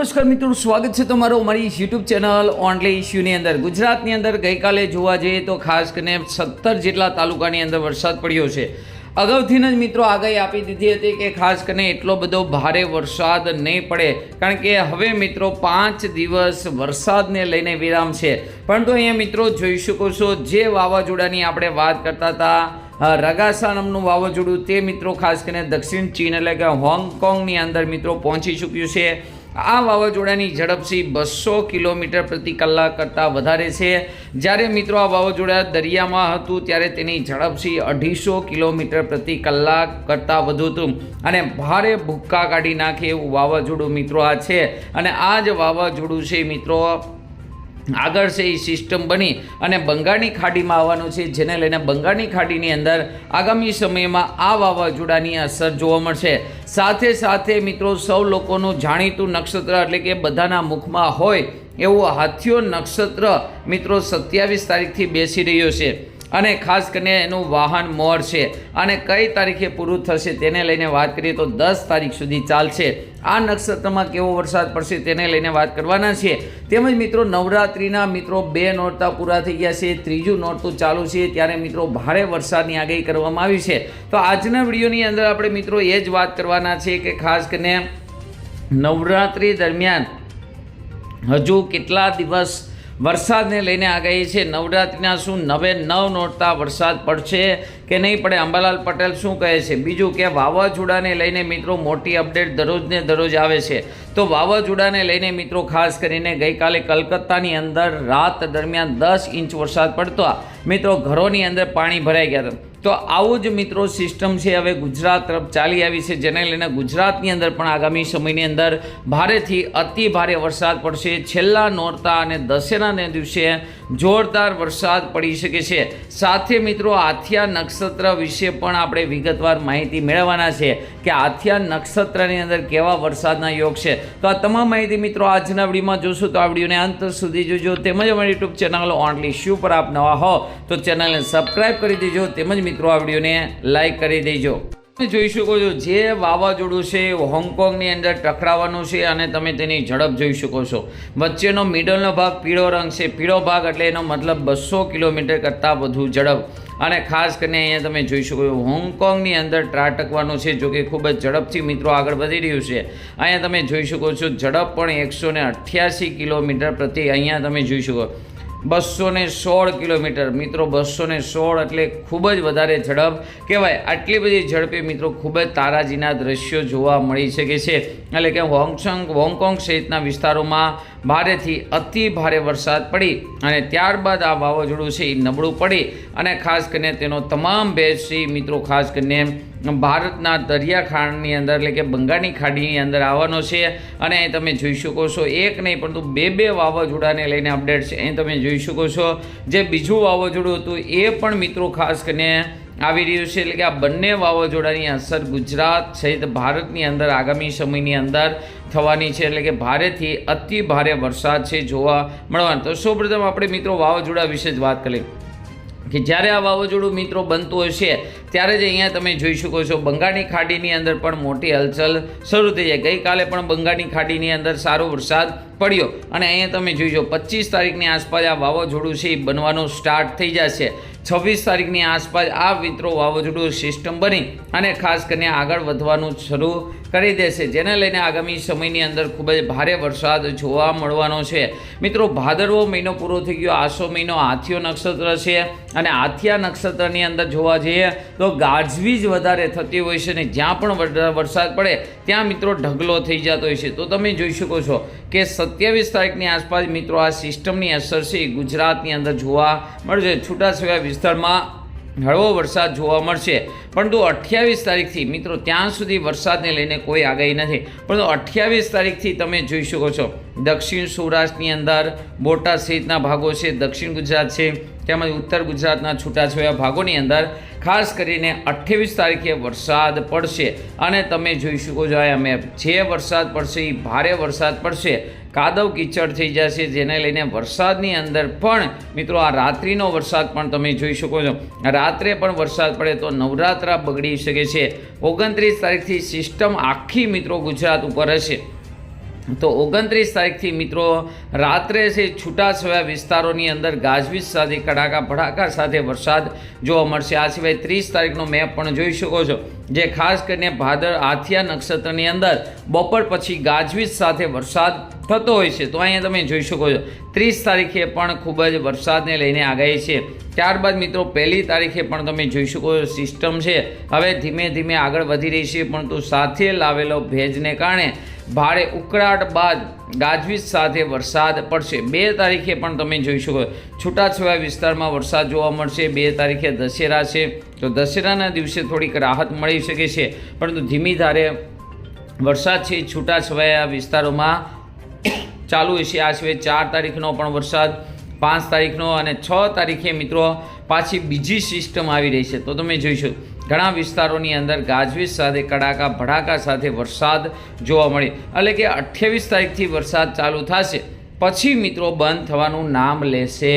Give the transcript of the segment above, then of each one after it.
નમસ્કાર મિત્રો, સ્વાગત છે તમારો અમારી યુટ્યુબ ચેનલ ઓનલી ઇશ્યુની અંદર. ગુજરાતની અંદર ગઈકાલે જોવા જઈએ તો ખાસ કરીને સત્તર જેટલા તાલુકાની અંદર વરસાદ પડ્યો છે. અગાઉથી જ મિત્રો આગાહી આપી દીધી હતી કે ખાસ કરીને એટલો બધો ભારે વરસાદ નહીં પડે. કારણ કે હવે મિત્રો પાંચ દિવસ વરસાદને લઈને વિરામ છે. પરંતુ અહીંયા મિત્રો જોઈ શકો છો, જે વાવાઝોડાની આપણે વાત કરતા હતા રગાસા નામનું વાવાઝોડું તે મિત્રો ખાસ કરીને દક્ષિણ ચીન એટલે કે હોંગકોંગની અંદર મિત્રો પહોંચી ચૂક્યું છે. આ વાવાઝોડાની ઝડપથી બસો કિલોમીટર પ્રતિ કલાક કરતાં વધારે છે. જ્યારે મિત્રો આ વાવાઝોડા દરિયામાં હતું, ત્યારે તેની ઝડપથી અઢીસો કિલોમીટર પ્રતિ કલાક કરતાં વધુ હતું. અને ભારે ભૂક્કા કાઢી નાખે એવું વાવાઝોડું મિત્રો આ છે. અને આ જ વાવાઝોડું છે મિત્રો આગળ છે એ સિસ્ટમ બની અને બંગાળની ખાડીમાં આવવાનું છે, જેને લઈને બંગાળની ખાડીની અંદર આગામી સમયમાં આ વાવાઝોડાની અસર જોવા મળશે. સાથે સાથે મિત્રો, સૌ લોકોનું જાણીતું નક્ષત્ર એટલે કે બધાના મુખમાં હોય એવું હાથીઓ નક્ષત્ર મિત્રો, સત્યાવીસ તારીખથી બેસી રહ્યો છે. અને ખાસ કરીને એનું વાહન મોર છે. અને કઈ તારીખે પૂરું થશે તેને લઈને વાત કરીએ તો દસ તારીખ સુધી ચાલશે. આ નક્ષત્રમાં કેવો વરસાદ પડશે તેને લઈને વાત કરવાના છે તેમજ મિત્રો, નવરાત્રિના મિત્રો બે નોરતા પૂરા થઈ ગયા છે. ત્રીજું નોરતું ચાલુ છે. ત્યારે મિત્રો, ભારે વરસાદની આગાહી કરવામાં આવી છે. તો આજના વિડીયોની અંદર આપણે મિત્રો એ જ વાત કરવાના છે કે ખાસ કરીને નવરાત્રિ દરમિયાન હજુ કેટલા દિવસ વરસાદને લઈને આગાહી છે. નવરાત્રિના શું નવે નવ નોરતા વરસાદ પડશે કે નહીં પડે? અંબાલાલ પટેલ શું કહે છે? બીજું કે વાવાઝોડાને લઈને મિત્રો મોટી અપડેટ દરરોજને દરરોજ આવે છે. તો વાવાઝોડાને લઈને મિત્રો ખાસ કરીને ગઈકાલે કલકત્તાની અંદર રાત દરમિયાન દસ ઇંચ વરસાદ પડતો. મિત્રો ઘરોની અંદર પાણી ભરાઈ ગયા હતા. તો આવું જ મિત્રો સિસ્ટમ છે. હવે ગુજરાત તરફ ચાલી આવી છે. જેને લઈને ગુજરાતની અંદર પણ આગામી સમયની અંદર ભારેથી અતિ ભારે વરસાદ પડશે. છેલ્લા નોરતા અને દશેરાને દિવસે જોરદાર વરસાદ પડી શકે છે. સાથે મિત્રો આથિયા નક્ષત્ર વિશે પણ આપણે વિગતવાર માહિતી મેળવવાના છે કે આથિયા નક્ષત્રની અંદર કેવા વરસાદના યોગ છે. તો આ તમામ માહિતી મિત્રો આજના વિડીયોમાં જોશું તો આ વિડીયોને અંત સુધી જોજો. તેમજ અમારી યુટ્યુબ ચેનલ ઓનલી શ્યુ પર આપ નવા હો તો ચેનલને સબસ્ક્રાઈબ કરી દેજો. તેમજ મિત્રો આ વિડીયોને લાઈક કરી દેજો. જોઈ શકો છો, જે વાવાઝોડું છે, હોંગકોંગની અંદર ટકરાવાનું છે અને તમે તેની ઝડપ જોઈ શકો છો. વચ્ચેનો મિડલનો ભાગ પીળો રંગ છે. પીળો ભાગ એટલે એનો મતલબ બસો કિલોમીટર કરતાં વધુ ઝડપ. અને ખાસ કરીને અહીંયા તમે જોઈ શકો છો, હોંગકોંગની અંદર ત્રાટકવાનું છે જો કે ખૂબ જ ઝડપથી મિત્રો આગળ વધી રહ્યું છે. અહીંયા તમે જોઈ શકો છો, ઝડપ પણ એકસો ને અઠ્યાસી કિલોમીટર પ્રતિ અહીંયા તમે જોઈ શકો. બસો ને સોળ કિલોમીટર. મિત્રો બસો ને સોળ એટલે ખૂબ જ વધારે ઝડપ. કહેવાય, આટલી બધી ઝડપે મિત્રો ખૂબ જ તારાજીના દ્રશ્યો જોવા મળી શકે છે. એટલે કે હોંગસંગ, હોંગકોંગ સહિતના વિસ્તારોમાં ભારેથી અતિ ભારે વરસાદ પડી અને ત્યારબાદ આ વાવાઝોડું છે એ નબળું પડી અને ખાસ કરીને તેનો તમામ ભેજ મિત્રો ખાસ કરીને ભારતના દરિયાખાંડની અંદર એટલે કે બંગાળની ખાડીની અંદર આવવાનો છે. અને અહીં તમે જોઈ શકો છો એક નહીં, પરંતુ બે બે વાવાઝોડાને લઈને અપડેટ છે. અહીં તમે જોઈ શકો છો. જે બીજું વાવાઝોડું હતું એ પણ મિત્રો ખાસ કરીને આવી રહ્યું છે એટલે કે આ બંને વાવાઝોડાની અસર ગુજરાત સહિત ભારતની અંદર આગામી સમયની અંદર થવાની છે એટલે કે ભારેથી અતિ ભારે વરસાદ છે જોવા મળવાનો. તો સૌપ્રથમ આપણે મિત્રો વાવાઝોડા વિશે જ વાત કરીએ. કે જ્યારે આ વાવાઝોડું મિત્રો બનતું હશે, ત્યારે જ અહીંયા તમે જોઈ શકો છો બંગાળની ખાડીની અંદર પણ મોટી હલચલ શરૂ થઈ જાય. ગઈકાલે પણ બંગાળની ખાડીની અંદર સારો વરસાદ પડ્યો. અને અહીંયા તમે જોઈજો, પચીસ તારીખની આસપાસ આ વાવાઝોડું છે એ બનવાનું સ્ટાર્ટ થઈ જશે. છવ્વીસ તારીખની આસપાસ આ મિત્રો વાવાઝોડું સિસ્ટમ બની અને ખાસ કરીને આગળ વધવાનું શરૂ કરી દેશે, જેને લઈને આગામી સમયની અંદર ખૂબ જ ભારે વરસાદ જોવા મળવાનો છે. મિત્રો, ભાદરવો મહિનો પૂરો થઈ ગયો, આસો મહિનો હાથીઓ નક્ષત્ર છે અને હાથિયા નક્ષત્રની અંદર જોવા જઈએ તો ગાજવીજ વધારે થતી હોય છે અને જ્યાં પણ વરસાદ પડે, ત્યાં મિત્રો ઢગલો થઈ જતો હોય છે. તો તમે જોઈ શકો છો કે સત્યાવીસ તારીખની આસપાસ મિત્રો આ સિસ્ટમની અસર છે ગુજરાતની અંદર જોવા મળશે. છૂટાછવાયા વિસ્તારમાં હળવો વરસાદ જોવા મળશે. પરંતુ અઠ્યાવીસ તારીખથી મિત્રો ત્યાં સુધી વરસાદને લઈને કોઈ આગાહી નથી. પરંતુ અઠ્યાવીસ તારીખથી તમે જોઈ શકો છો. દક્ષિણ સૌરાષ્ટ્રની અંદર બોટાદ સહિતના ભાગો છે, દક્ષિણ ગુજરાત છે તેમજ ઉત્તર ગુજરાતના છૂટાછવાયા ભાગોની અંદર ખાસ કરીને અઠ્ઠાવીસ તારીખે વરસાદ પડશે. અને તમે જોઈ શકો છો મેપ જે વરસાદ પડશે એ ભારે વરસાદ પડશે. કાદવ કીચડ થઈ જશે, જેને લઈને વરસાદની અંદર પણ મિત્રો આ રાત્રિનો વરસાદ પણ તમે જોઈ શકો છો. રાત્રે પણ વરસાદ પડે તો નવરાત્રા બગડી શકે છે. ઓગણત્રીસ તારીખથી સિસ્ટમ આખી મિત્રો ગુજરાત ઉપર હશે. તો ઓગણત્રીસ તારીખથી મિત્રો રાત્રે છે છૂટાછવાયા વિસ્તારોની અંદર ગાજવીજ સાથે કડાકા ભડાકા સાથે વરસાદ જોવા મળશે. આ સિવાય ત્રીસ તારીખનો મેપ પણ જોઈ શકો છો. જે ખાસ કરીને ભાદર આથિયા નક્ષત્રની અંદર બપોર પછી ગાજવીજ સાથે વરસાદ થતો હોય છે. તો અહીંયા તમે જોઈ શકો છો, ત્રીસ તારીખે પણ ખૂબ જ વરસાદને લઈને આગાહી છે. ત્યારબાદ મિત્રો, પહેલી તારીખે પણ તમે જોઈ શકો છો સિસ્ટમ છે. હવે ધીમે ધીમે આગળ વધી રહી છે, પરંતુ સાથે લાવેલો ભેજને કારણે ભારે ઉકળાટ બાદ ગાજવીજ સાથે વરસાદ પડશે. બે તારીખે પણ તમે જોઈ શકો છૂટાછવાયા વિસ્તારમાં વરસાદ જોવા મળશે. બે તારીખે દશેરા છે. તો દશેરાના દિવસે થોડીક રાહત મળી શકે છે. પરંતુ ધીમી ધારે વરસાદ છે એ છૂટાછવાયા વિસ્તારોમાં ચાલુ હશે. આ સિવાય ચાર તારીખનો પણ વરસાદ, પાંચ તારીખનો અને છ તારીખે મિત્રો પાછી બીજી સિસ્ટમ આવી રહી છે. તો તમે જોઈશો, ઘણા વિસ્તારોની અંદર ગાજવીજ સાથે, કડાકા ભડાકા સાથે વરસાદ જોવા મળે. એટલે કે અઠ્યાવીસ તારીખથી વરસાદ ચાલુ થશે. પછી મિત્રો બંધ થવાનું નામ લેશે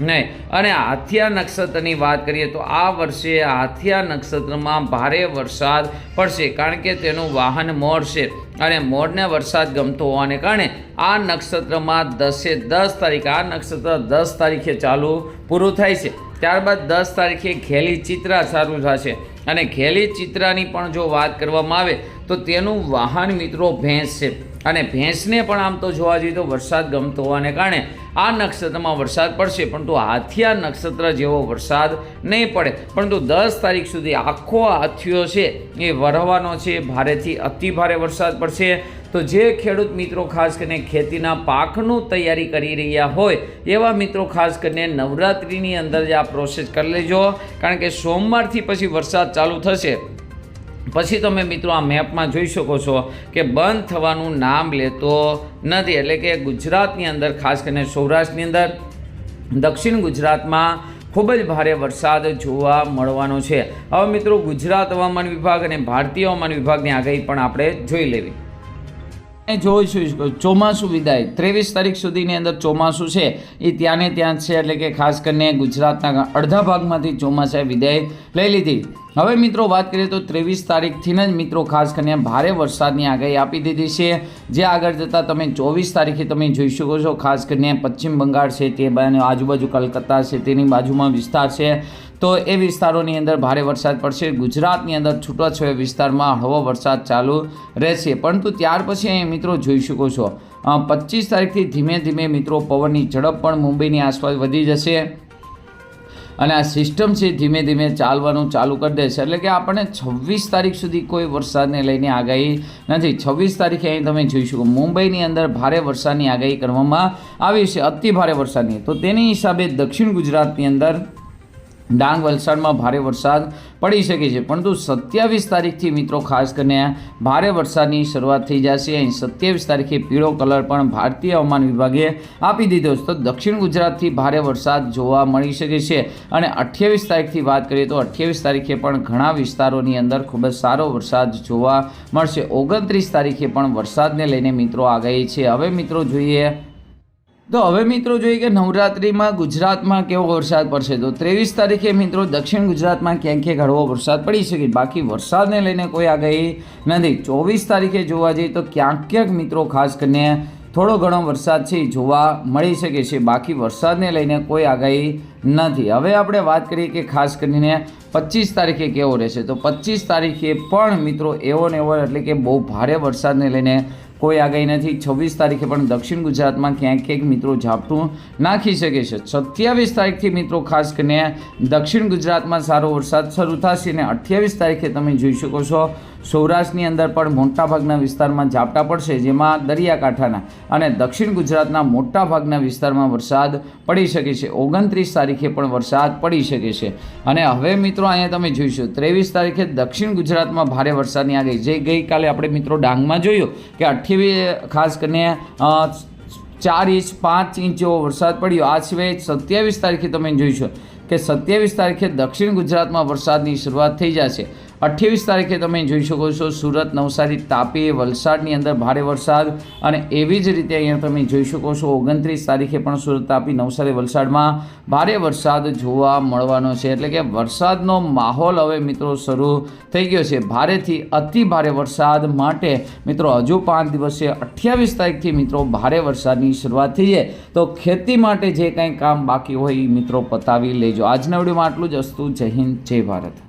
નહીં. અને હાથિયા નક્ષત્રની વાત કરીએ તો આ વર્ષે હાથિયા નક્ષત્રમાં ભારે વરસાદ પડશે કારણ કે તેનું વાહન મોર છે અને મોરને વરસાદ ગમતો હોવાને કારણે આ નક્ષત્રમાં દસે દસ તારીખ, આ નક્ષત્ર દસ તારીખે ચાલુ પૂરું થાય છે. ત્યારબાદ દસ તારીખે ઘેલી ચિત્રા ચાલુ થશે. અને ઘેલી ચિત્રાની પણ જો વાત કરવામાં આવે તો તેનું વાહન મિત્રો ભેંસ છે. અને ભેંસને પણ આમ તો જોવા જઈએ તો વરસાદ ગમતો હોવાને કારણે આ નક્ષત્રમાં વરસાદ પડશે, પરંતુ હાથિયા નક્ષત્ર જેવો વરસાદ નહીં પડે. પરંતુ દસ તારીખ સુધી આખો હાથિયો છે એ વરવાનો છે. ભારેથી અતિ ભારે વરસાદ પડશે. તો જે ખેડૂત મિત્રો ખાસ કરીને ખેતીના પાકનું તૈયારી કરી રહ્યા હોય, એવા મિત્રો ખાસ કરીને નવરાત્રિની અંદર જ આ પ્રોસેસ કરી લેજો. કારણ કે સોમવારથી પછી વરસાદ ચાલુ થશે. પછી તમે મિત્રો આ મેપમાં જોઈ શકો છો કે બંધ થવાનું નામ લેતો નથી. એટલે કે ગુજરાતની અંદર, ખાસ કરીને સૌરાષ્ટ્રની અંદર, દક્ષિણ ગુજરાતમાં ખૂબ જ ભારે વરસાદ જોવા મળવાનો છે. હવે મિત્રો ગુજરાત હવામાન વિભાગ અને ભારતીય હવામાન વિભાગની આગાહી પણ આપણે જોઈ લેવી. એ જોઈશું ચોમાસું વિદાય. ત્રેવીસ તારીખ સુધીની અંદર ચોમાસું છે, એ ત્યાંને ત્યાં છે, એટલે કે ખાસ કરીને ગુજરાતના અડધા ભાગમાંથી ચોમાસાએ વિદાય લઈ લીધી. હવે મિત્રો વાત કરીએ તો ત્રેવીસ તારીખથી જ મિત્રો ખાસ કરીને ભારે વરસાદની આગાહી આપી દીધી છે. જે આગળ જતાં તમે ચોવીસ તારીખે તમે જોઈ શકો છો, ખાસ કરીને પશ્ચિમ બંગાળ છે, તે બાજુ આજુબાજુ કલકત્તા છે, તેની બાજુમાં વિસ્તાર છે. તો એ વિસ્તારોની અંદર ભારે વરસાદ પડશે. ગુજરાતની અંદર છૂટાછવાયા વિસ્તારમાં હળવો વરસાદ ચાલુ રહેશે. પરંતુ ત્યાર પછી અહીં મિત્રો જોઈ શકો છો પચીસ તારીખથી ધીમે ધીમે મિત્રો પવનની ઝડપ પણ મુંબઈની આસપાસ વધી જશે અને આ સિસ્ટમ છે ધીમે ધીમે ચાલવાનું ચાલુ કરી દેશે. એટલે કે આપણને છવ્વીસ તારીખ સુધી કોઈ વરસાદને લઈને આગાહી નથી. છવ્વીસ તારીખે અહીં તમે જોઈ શકો, મુંબઈની અંદર ભારે વરસાદની આગાહી કરવામાં આવી છે. અતિ ભારે વરસાદની. તો તેની હિસાબે દક્ષિણ ગુજરાતની અંદર ડાંગ વલસાડમાં ભારે વરસાદ પડી શકે છે. પરંતુ સત્યાવીસ તારીખથી મિત્રો, ખાસ કરીને ભારે વરસાદની શરૂઆત થઈ જશે. અહીં સત્યાવીસ તારીખે પીળો કલર પણ ભારતીય હવામાન વિભાગે આપી દીધો છે. તો દક્ષિણ ગુજરાતથી ભારે વરસાદ જોવા મળી શકે છે. અને અઠ્યાવીસ તારીખથી વાત કરીએ તો અઠ્યાવીસ તારીખે પણ ઘણા વિસ્તારોની અંદર ખૂબ જ સારો વરસાદ જોવા મળશે. ઓગણત્રીસ તારીખે પણ વરસાદને લઈને મિત્રો આગાહી છે. હવે મિત્રો જોઈએ તો હવે મિત્રો જોઈએ કે નવરાત્રિમાં ગુજરાતમાં કેવો વરસાદ પડશે? તો ત્રેવીસ તારીખે મિત્રો દક્ષિણ ગુજરાતમાં ક્યાંક ક્યાંક હળવો વરસાદ પડી શકે. બાકી વરસાદને લઈને કોઈ આગાહી નથી. ચોવીસ તારીખે જોવા જઈએ તો ક્યાંક ક્યાંક મિત્રો ખાસ કરીને થોડો ઘણો વરસાદ છે જોવા મળી શકે છે. બાકી વરસાદને લઈને કોઈ આગાહી નથી. હવે આપણે વાત કરીએ કે ખાસ કરીને પચીસ તારીખે કેવો રહેશે? તો પચીસ તારીખે પણ મિત્રો એવો ને એવો એટલે કે બહુ ભારે વરસાદને લઈને કોઈ આગાહી નથી. છવ્વીસ તારીખે પણ દક્ષિણ ગુજરાતમાં ક્યાંક ક્યાંક મિત્રો ઝાપટું નાખી શકે છે. સત્યાવીસ તારીખથી મિત્રો ખાસ કરીને દક્ષિણ ગુજરાતમાં સારો વરસાદ શરૂ થશે અને અઠ્યાવીસ તારીખે તમે જોઈ શકો છો સૌરાષ્ટ્રની અંદર પણ મોટાભાગના વિસ્તારમાં ઝાપટા પડશે, જેમાં દરિયાકાંઠાના અને દક્ષિણ ગુજરાતના મોટાભાગના વિસ્તારમાં વરસાદ પડી શકે છે. ઓગણત્રીસ તારીખે પણ વરસાદ પડી શકે છે. અને હવે મિત્રો અહીંયા તમે જોઈશો, ત્રેવીસ તારીખે દક્ષિણ ગુજરાતમાં ભારે વરસાદની આગાહી. જે ગઈકાલે આપણે મિત્રો ડાંગમાં જોયું કે અઠ્યાવીસ ખાસ કરીને ચાર ઇંચ, પાંચ ઇંચ જેવો વરસાદ પડ્યો. આ સિવાય સત્યાવીસ તારીખે તમે જોઈશો કે સત્યાવીસ તારીખે દક્ષિણ ગુજરાતમાં વરસાદની શરૂઆત થઈ જશે. અઠ્યાવીસ તારીખે તમે જોઈ શકો છો, સુરત, નવસારી, તાપી, વલસાડની અંદર ભારે વરસાદ અને એવી જ રીતે અહીંયા તમે જોઈ શકો છો, ઓગણત્રીસ તારીખે પણ સુરત, તાપી, નવસારી, વલસાડમાં ભારે વરસાદ જોવા મળવાનો છે. એટલે કે વરસાદનો માહોલ હવે મિત્રો શરૂ થઈ ગયો છે. ભારેથી અતિ ભારે વરસાદ માટે મિત્રો હજુ પાંચ દિવસે અઠ્યાવીસ તારીખથી મિત્રો ભારે વરસાદની શરૂઆત થઈ જાય તો ખેતી માટે જે કંઈ કામ બાકી હોય એ મિત્રો પતાવી લેજો. આજના વિડીયોમાં આટલું જ. અસ્તુ, જય હિન્દ, જય ભારત.